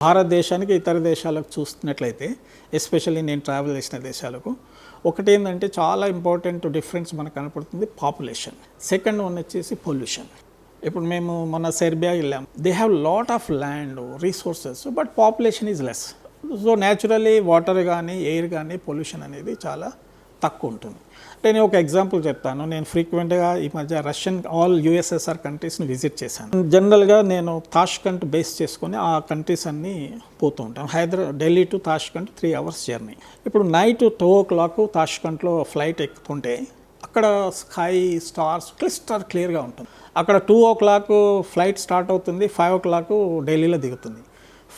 భారతదేశానికి ఇతర దేశాలకు చూస్తున్నట్లయితే ఎస్పెషల్లీ నేను ట్రావెల్ చేసిన దేశాలకు ఒకటి ఏంటంటే చాలా ఇంపార్టెంట్ డిఫరెన్స్ మనకు కనపడుతుంది పాపులేషన్ సెకండ్ వన్ వచ్చేసి పొల్యూషన్ ఇప్పుడు మేము మొన్న సెర్బియా వెళ్ళాం. They have lot of land resources but population is less so naturally water కానీ ఎయిర్ కానీ పొల్యూషన్ అనేది చాలా తక్కువ ఉంటుంది అంటే నేను ఒక ఎగ్జాంపుల్ చెప్తాను. నేను ఫ్రీక్వెంట్గా ఈ మధ్య రష్యన్ ఆల్ యుఎస్ఎస్ఆర్ కంట్రీస్ని విజిట్ చేశాను. జనరల్గా నేను తాష్కంట్ బేస్ చేసుకొని ఆ కంట్రీస్ అన్నీ పోతూ ఉంటాను. Hyderabad Delhi to Tashkent three hours journey. ఇప్పుడు నైట్ టూ ఓ క్లాక్ తాష్కంట్లో ఫ్లైట్ ఎక్కుతుంటే అక్కడ స్కై స్టార్స్ క్లిస్టర్ క్లియర్గా ఉంటుంది. అక్కడ two o'clock flight start అవుతుంది ఫైవ్ ఓ క్లాక్ ఢిల్లీలో దిగుతుంది.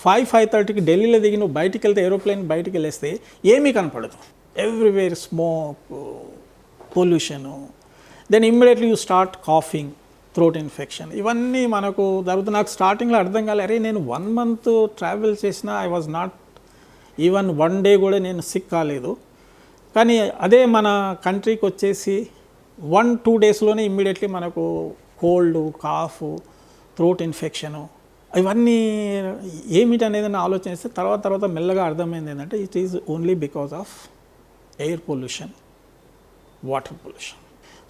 ఫైవ్ ఫైవ్ థర్టీకి ఢిల్లీలో దిగి నువ్వు బయటికి వెళ్తే ఏరోప్లేన్ బయటికి వెళ్ళేస్తే ఏమీ కనపడదు. Everywhere smoke pollution then immediately you start coughing throat infection ఇవన్నీ మనకు జరుగుతుంది నాకు స్టార్టింగ్లో అర్థం కాలే అరే నేను వన్ మంత్ ట్రావెల్ చేసిన I was not even one day కూడా నేను సిక్ కాలేదు. కానీ అదే మన కంట్రీకి వచ్చేసి వన్ టూ డేస్లోనే ఇమ్మీడియట్లీ మనకు కోల్డ్ కాఫ్ థ్రోట్ ఇన్ఫెక్షను ఇవన్నీ ఏమిటి అనేది నేను ఆలోచిస్తే తర్వాత తర్వాత మెల్లగా అర్థమైంది ఏంటంటే it is only because of air pollution water pollution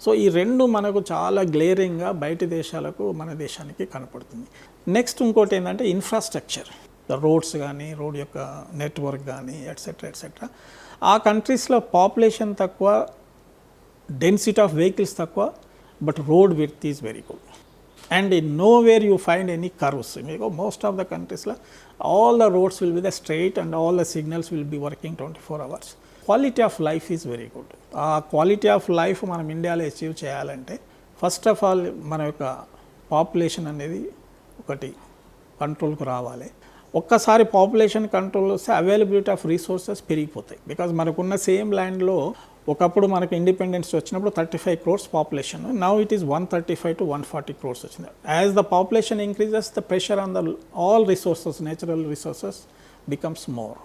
so ఈ రెండు మనకు చాలా గ్లేరింగ్గా బయట దేశాలకు మన దేశానికి కనపడుతుంది. నెక్స్ట్ ఇంకోటి ఏంటంటే ఇన్ఫ్రాస్ట్రక్చర్ ద రోడ్స్ కానీ రోడ్ యొక్క నెట్వర్క్ కానీ ఎట్సెట్రా ఎట్సెట్రా ఆ కంట్రీస్లో పాపులేషన్ తక్కువ డెన్సిటీ ఆఫ్ వెహికల్స్ తక్కువ but road with is very good and in no where you find any curves మీకు మోస్ట్ ఆఫ్ ద కంట్రీస్లో all the roads will be the straight and all the signals will be working twenty four hours quality of life is very good ఆ quality of life మనం ఇండియాలో achieve చేయాలంటే first of all మన యొక్క population అనేది ఒకటి కంట్రోల్కు రావాలి. ఒక్కసారి పాపులేషన్ కంట్రోల్ వస్తే అవైలబిలిటీ ఆఫ్ రీసోర్సెస్ పెరిగిపోతాయి. బికాజ్ మనకున్న సేమ్ ల్యాండ్లో ఒకప్పుడు మనకు ఇండిపెండెన్స్ వచ్చినప్పుడు thirty five crores population now it is one thirty five to one forty crores వచ్చింది. As the population increases the pressure on the all resources natural resources becomes more